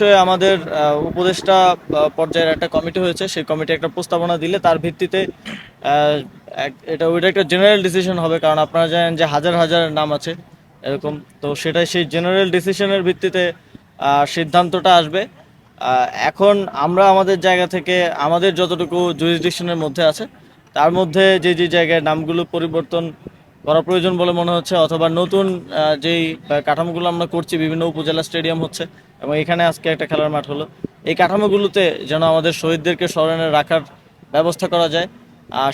অবশ্যই আমাদের উপদেষ্টা পর্যায়ের একটা কমিটি হয়েছে। সেই কমিটি একটা প্রস্তাবনা দিলে তার ভিত্তিতে এটা ওইটা একটা জেনারেল ডিসিশন হবে, কারণ আপনারা জানেন যে হাজার হাজার নাম আছে এরকম। তো সেটাই সেই জেনারেল ডিসিশনের ভিত্তিতে সিদ্ধান্তটা আসবে। এখন আমরা আমাদের জায়গা থেকে, আমাদের যতটুকু জুরিসডিকশনের মধ্যে আছে, তার মধ্যে যে যে জায়গায় নামগুলো পরিবর্তন করা প্রয়োজন বলে মনে হচ্ছে, অথবা নতুন যেই কাঠামোগুলো আমরা করছি, বিভিন্ন উপজেলা স্টেডিয়াম হচ্ছে, এবং এখানে আজকে একটা খেলার মাঠ হলো। এই কাঠামোগুলোতে যেন আমাদের শহীদদেরকে স্মরণে রাখার ব্যবস্থা করা যায়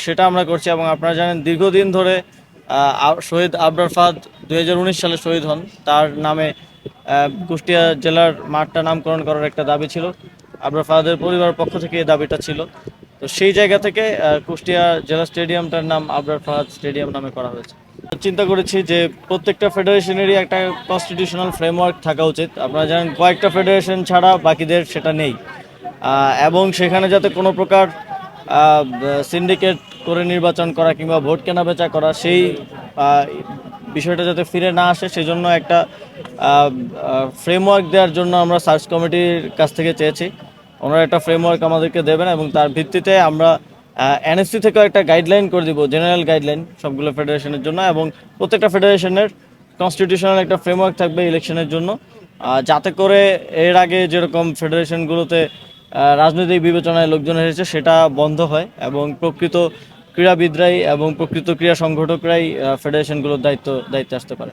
সেটা আমরা করছি, এবং আপনারা জানেন, দীর্ঘদিন ধরে শহীদ আবরার ফাদ দুই হাজার উনিশ সালে শহীদ হন। তার নামে কুষ্টিয়া জেলার মাঠটা নামকরণ করার একটা দাবি ছিল। আবরার ফাহাদের পরিবারের পক্ষ থেকে এই দাবিটা ছিল। তো সেই জায়গা থেকে কুষ্টিয়া জেলা স্টেডিয়ামটার নাম আবরার ফাহাদ স্টেডিয়াম নামে করা হয়েছে। চিন্তা করেছি যে প্রত্যেকটা ফেডারেশনেরই একটা কনস্টিটিউশনাল ফ্রেমওয়ার্ক থাকা উচিত। আপনারা জানেন কয়েকটা ফেডারেশন ছাড়া বাকিদের সেটা নেই। এবং সেখানে যাতে কোনো প্রকার সিন্ডিকেট করে নির্বাচন করা কিংবা ভোট কেনা বেচা করা, সেই বিষয়টা যাতে ফিরে না আসে, সেজন্য একটা ফ্রেমওয়ার্ক দেওয়ার জন্য আমরা সার্চ কমিটির কাছ থেকে চেয়েছি। ওনারা একটা ফ্রেমওয়ার্ক আমাদেরকে দেবেন এবং তার ভিত্তিতে আমরা এনএসসি থেকেও একটা গাইডলাইন করে দিব জেনারেল গাইডলাইন সবগুলো ফেডারেশনের জন্য এবং প্রত্যেকটা ফেডারেশনের কনস্টিটিউশনাল একটা ফ্রেমওয়ার্ক থাকবে ইলেকশনের জন্য। যাতে করে এর আগে যেরকম ফেডারেশনগুলোতে রাজনৈতিক বিবেচনায় লোকজন এসেছে, সেটা বন্ধ হয় এবং প্রকৃত ক্রীড়াবিদরাই এবং প্রকৃত ক্রীড়া সংগঠকরাই ফেডারেশনগুলোর দায়িত্ব, দায়িত্বে আসতে পারে।